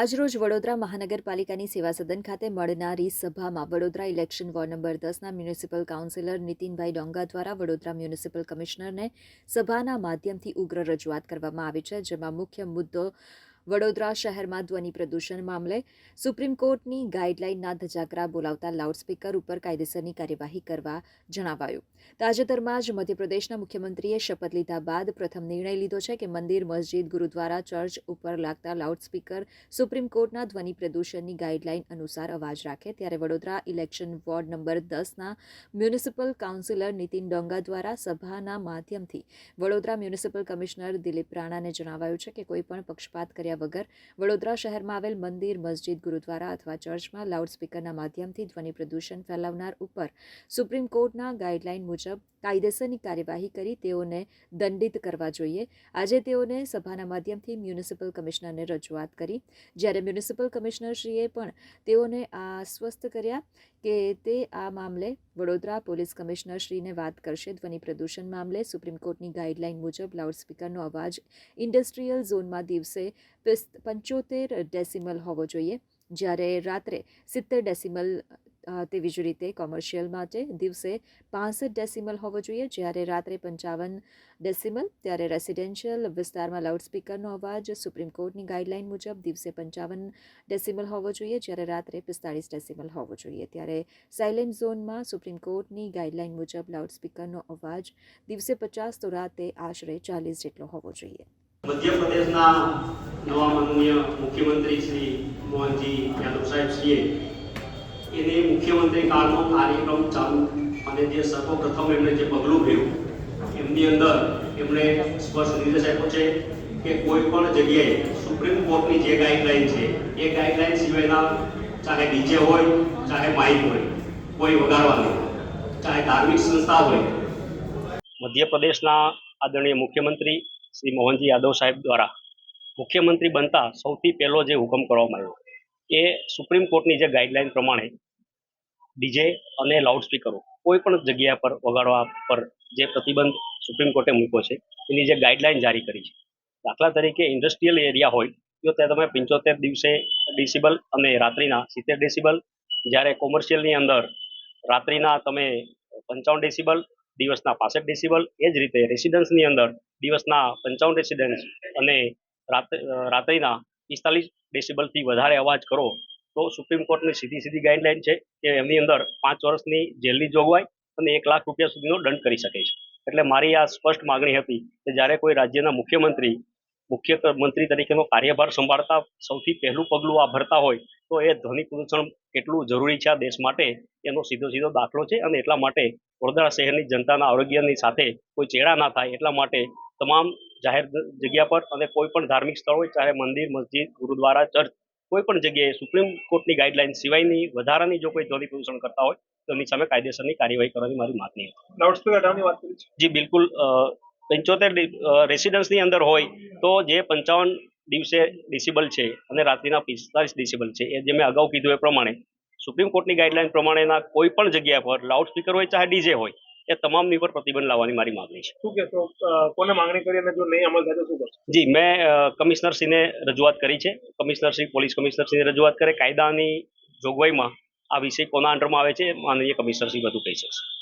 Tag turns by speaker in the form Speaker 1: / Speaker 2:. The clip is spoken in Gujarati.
Speaker 1: આજરોજ વડોદરા મહાનગરપાલિકાની સેવા સદન ખાતે મળનારી સભામાં વડોદરા ઇલેક્શન વોર્ડ નંબર દસના મ્યુનિસિપલ કાઉન્સિલર નીતિનભાઈ ડોંગા દ્વારા વડોદરા મ્યુનિસિપલ કમિશનરને સભાના માધ્યમથી ઉગ્ર રજૂઆત કરવામાં આવી છે, જેમાં મુખ્ય મુદ્દો વડોદરા શહેરમાં ધ્વનિ પ્રદૂષણ મામલે સુપ્રીમ કોર્ટની ગાઈડલાઇનના ધજાકરા બોલાવતા લાઉડસ્પીકર ઉપર કાયદેસરની કાર્યવાહી કરવા જણાવાયું. તાજેતરમાં જ મધ્યપ્રદેશના મુખ્યમંત્રીએ શપથ લીધા બાદ પ્રથમ નિર્ણય લીધો છે કે મંદિર, મસ્જિદ, ગુરુદ્વારા, ચર્ચ ઉપર લાગતા લાઉડસ્પીકર સુપ્રીમ કોર્ટના ધ્વનિ પ્રદૂષણની ગાઈડલાઇન અનુસાર અવાજ રાખે ત્યારે વડોદરા ઇલેક્શન વોર્ડ નંબર દસના મ્યુનિસિપલ કાઉન્સિલર નીતિન ડોંગા દ્વારા સભાના માધ્યમથી વડોદરા મ્યુનિસિપલ કમિશનર દિલીપ રાણાને જણાવાયું છે કે કોઈપણ પક્ષપાત કર્યા વગર વડોદરા શહેરમાં આવેલ મંદિર, મસ્જિદ, ગુરુદ્વારા અથવા ચર્ચમાં લાઉડસ્પીકરના માધ્યમથી ધ્વનિ પ્રદૂષણ ફેલાવનાર ઉપર સુપ્રીમ કોર્ટના ગાઈડલાઇન મુજબ કાયદેસરની કાર્યવાહી કરી તેઓને દંડિત કરવા જોઈએ. આજે તેઓને સભાના માધ્યમથી મ્યુનિસિપલ કમિશનરને રજૂઆત કરી. જ્યારે મ્યુનિસિપલ કમિશનરશ્રીએ પણ તેઓને આશ્વસ્ત કર્યા કે તે આ મામલે વડોદરા પોલીસ કમિશનરશ્રીને વાત કરશે ધ્વનિ પ્રદૂષણ મામલે. સુપ્રીમ કોર્ટની ગાઈડલાઇન મુજબ લાઉડસ્પીકરનો અવાજ ઇન્ડસ્ટ્રીયલ ઝોનમાં દિવસે પંચોતેર ડેસિમલ હોવો જોઈએ. જ્યારે રાત્રે સિત્તેર ડેસિમલ તેવી જ રીતે કોમર્શિયલ માટે દિવસે પાસઠ ડેસિમલ હોવો જોઈએ. જ્યારે રાત્રે પંચાવન ડેસિમલ ત્યારે રેસિડેન્શિયલ વિસ્તારમાં લાઉડસ્પીકરનો અવાજ સુપ્રીમ કોર્ટની ગાઈડલાઇન મુજબ દિવસે પંચાવન ડેસિમલ હોવો જોઈએ. જ્યારે રાત્રે પિસ્તાળીસ ડેસિમલ હોવો જોઈએ. ત્યારે સાયલેન્ટ ઝોનમાં સુપ્રીમ કોર્ટની ગાઈડલાઇન મુજબ લાઉડસ્પીકરનો અવાજ દિવસે પચાસ, તો રાતે આશરે ચાલીસ જેટલો હોવો જોઈએ.
Speaker 2: મધ્યપ્રદેશના નવા માનનીય મુખ્યમંત્રી શ્રી મોહનજી યાદવ સાહેબ શ્રીએ એને મુખ્યમંત્રી કાળનો કાર્યક્રમ ચાલુ અને જે સર્વપ્રથમ એમણે જે પગલું ભર્યું, એમની અંદર એમણે સ્પષ્ટ નિર્દેશ આપ્યો છે કે કોઈ પણ જગ્યાએ સુપ્રીમ કોર્ટની જે ગાઈડલાઈન છે, એ ગાઈડલાઈન સિવાયના ચાહે ડીજે હોય, ચાહે માઇક હોય, કોઈ વગાડવાની ચાહે ધાર્મિક સંસ્થા હોય. મધ્યપ્રદેશના આદરણીય મુખ્યમંત્રી શ્રી મોહનજી યાદવ સાહેબ દ્વારા મુખ્યમંત્રી બનતા સૌથી પહેલો જે હુકમ કરવામાં આવ્યો એ સુપ્રીમ કોર્ટની જે ગાઈડલાઈન પ્રમાણે ડીજે અને લાઉડસ્પીકરો કોઈ પણ જગ્યા પર વગાડવા પર જે પ્રતિબંધ સુપ્રીમ કોર્ટે મૂક્યો છે, એની જે ગાઈડલાઈન જારી કરી છે. દાખલા તરીકે ઇન્ડસ્ટ્રીયલ એરિયા હોય, તો ત્યાં તમે પંચોતેર દિવસે ડિસિબલ અને રાત્રિના સિત્તેર ડેસિબલ, જ્યારે કોમર્શિયલની અંદર રાત્રિના તમે પંચાવન ડેસિબલ, દિવસના પાસઠ ડેસિબલ, એ જ રીતે રેસિડન્સની અંદર દિવસના પંચાવન રેસિડન્સ અને રાત, રાત્રિના પિસ્તાલીસ ડેસિબલથી વધારે અવાજ કરો, તો સુપ્રીમ કોર્ટની સીધી સીધી ગાઈડલાઈન છે કે એમની અંદર પાંચ વર્ષની જેલની જોગવાઈ અને એક લાખ રૂપિયા સુધીનો દંડ કરી શકે છે. એટલે મારી આ સ્પષ્ટ માગણી હતી કે જ્યારે કોઈ રાજ્યના મુખ્યમંત્રી મુખ્ય મંત્રી તરીકેનો કાર્યભાર સંભાળતા સૌથી પહેલું પગલું આ ભરતા હોય, તો એ ધ્વનિ પ્રદૂષણ કેટલું જરૂરી છે આ દેશ માટે, એનો સીધો સીધો દાખલો છે અને એટલા માટે વડોદરા શહેરની જનતાના આરોગ્યની સાથે કોઈ ચેડા ના થાય એટલા માટે તમામ જાહેર જગ્યા પર અને કોઈ પણ ધાર્મિક સ્થળ હોય ચાહે મંદિર મસ્જિદ ગુરુદ્વારા ચર્ચ કોઈ પણ જગ્યાએ સુપ્રીમ કોર્ટની ગાઈડલાઈન સિવાયની વધારાની જો કોઈ ધ્વનિ પ્રદૂષણ કરતા હોય તો એની સામે કાયદેસરની કાર્યવાહી કરવાની મારી માગણી હતી
Speaker 3: લાઉડસ્પીકર હટાવવાની વાત કરી
Speaker 2: જી બિલકુલ પંચોતેર રેસિડન્સની અંદર હોય તો જે પંચાવન દિવસે ડિસિબલ છે અને રાત્રિના પિસ્તાલીસ ડિસિબલ છે એ જે મેં અગાઉ કીધું એ પ્રમાણે સુપ્રીમ કોર્ટની ગાઈડલાઈન પ્રમાણેના કોઈ પણ જગ્યા પર લાઉડસ્પીકર હોય ચાહે ડીજે હોય એ તમામની પર પ્રતિબંધ લાવવાની મારી માંગણી છે.
Speaker 3: શું કહેશો? કોને માંગણી કરી અને જો નહીં અમલ થાય તો શું કરશો?
Speaker 2: જી મેં કમિશનરશ્રીને રજૂઆત કરી છે. કમિશનરશ્રી પોલીસ કમિશનરશ્રીને રજૂઆત કરે. કાયદાની જોગવાઈમાં આ વિષય કોના અંડરમાં આવે છે માનનીય કમિશનરશ્રી બધું કહી શકશે.